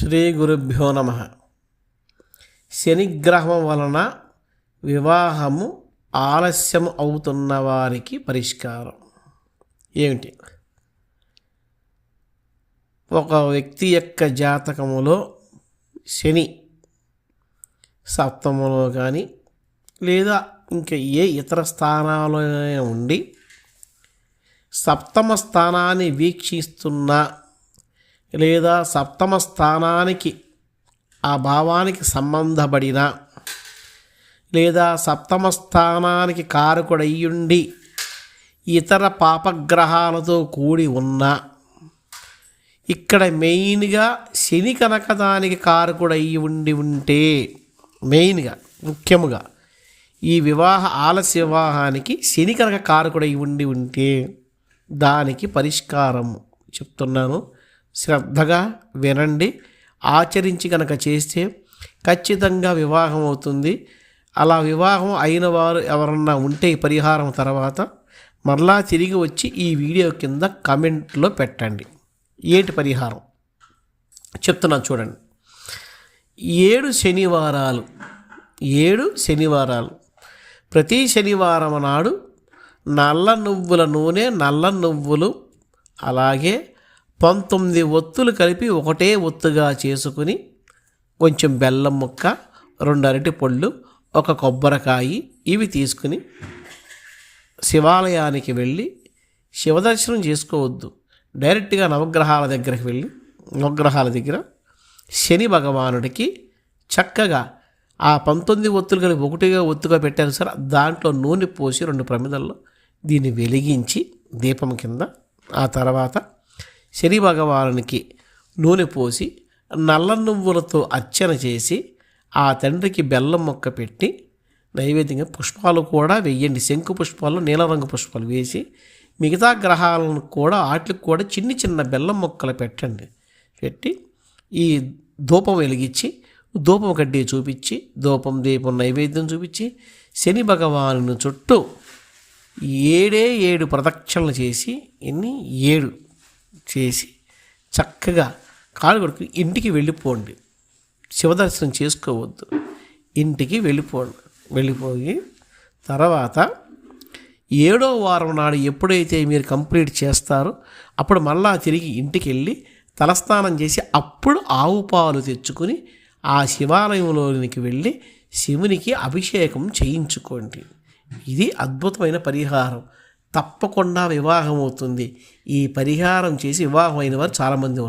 శ్రీ గురుభ్యో నమ. శనిగ్రహం వలన వివాహము ఆలస్యం అవుతున్న వారికి పరిష్కారం. ఏమిటి? ఒక వ్యక్తి యొక్క జాతకములో శని సప్తములో కానీ లేదా ఇంకా ఏ ఇతర స్థానాల్లో ఉండి సప్తమ స్థానాన్ని వీక్షిస్తున్న లేదా సప్తమ స్థానానికి ఆ భావానికి సంబంధపడిన లేదా సప్తమ స్థానానికి కారకుడయ్యుండి ఇతర పాపగ్రహాలతో కూడి ఉన్న ఇక్కడ మెయిన్గా శని కనుక దానికి కారకుడయ్యి ఉండి ఉంటే మెయిన్గా ముఖ్యముగా ఈ వివాహ ఆలస్య వివాహానికి శని కనుక కారకుడై ఉండి ఉంటే దానికి పరిష్కారం చెప్తున్నాను. శ్రద్ధగా వినండి. ఆచరించి కనుక చేస్తే ఖచ్చితంగా వివాహం అవుతుంది. అలా వివాహం అయిన వారు ఎవరన్నా ఉంటే పరిహారం తర్వాత మరలా తిరిగి వచ్చి ఈ వీడియో కింద కమెంట్లో పెట్టండి. ఏటి పరిహారం? చెప్తున్నాను చూడండి. ఏడు శనివారాలు. ఏడు శనివారాలు. ప్రతి శనివారం నాడు నల్ల నువ్వుల నూనె నల్ల నువ్వులు అలాగే పంతొమ్మిది ఒత్తులు కలిపి ఒకటే ఒత్తుగా చేసుకుని కొంచెం బెల్లం ముక్క రెండు అరటి పళ్ళు ఒక కొబ్బరికాయి ఇవి తీసుకుని శివాలయానికి వెళ్ళి శివదర్శనం చేసుకోవద్దు. డైరెక్ట్గా నవగ్రహాల దగ్గరికి వెళ్ళి నవగ్రహాల దగ్గర శని భగవానుడికి చక్కగా ఆ పంతొమ్మిది ఒత్తులు కలిపి ఒకటిగా ఒత్తుగా పెట్టారు సార్. దాంట్లో నూనె పోసి రెండు ప్రమిదల్లో దీన్ని వెలిగించి దీపం కింద ఆ తర్వాత శని భగవానునికి నూనె పోసి నల్ల నువ్వులతో అర్చన చేసి ఆ తండ్రికి బెల్లం మొక్క పెట్టి నైవేద్యంగా పుష్పాలు కూడా వెయ్యండి శంకు పుష్పాలు నీలరంగు పుష్పాలు వేసి మిగతా గ్రహాలను కూడా వాటికి కూడా చిన్న చిన్న బెల్లం మొక్కలు పెట్టండి. పెట్టి ఈ ధూపం వెలిగించి ధూపం కడ్డీ చూపించి ధూపం దీపం నైవేద్యం చూపించి శని భగవాను చుట్టూ ఏడే ఏడు ప్రదక్షిణలు చేసి ఎన్ని? ఏడు. చేసి చక్కగా కాలు కొడుకు ఇంటికి వెళ్ళిపోండి. శివదర్శనం చేసుకోవద్దు. ఇంటికి వెళ్ళిపోండి. వెళ్ళిపోయి తర్వాత ఏడో వారం నాడు ఎప్పుడైతే మీరు కంప్లీట్ చేస్తారో అప్పుడు మళ్ళా తిరిగి ఇంటికి వెళ్ళి తలస్నానం చేసి అప్పుడు ఆవు పాలు తెచ్చుకొని ఆ శివాలయంలోనికి వెళ్ళి శివునికి అభిషేకం చేయించుకోండి. ఇది అద్భుతమైన పరిహారం. తప్పకుండా వివాహం అవుతుంది ఈ పరిహారం చేసి వివాహం అయిన వారు చాలామంది ఉన్నారు.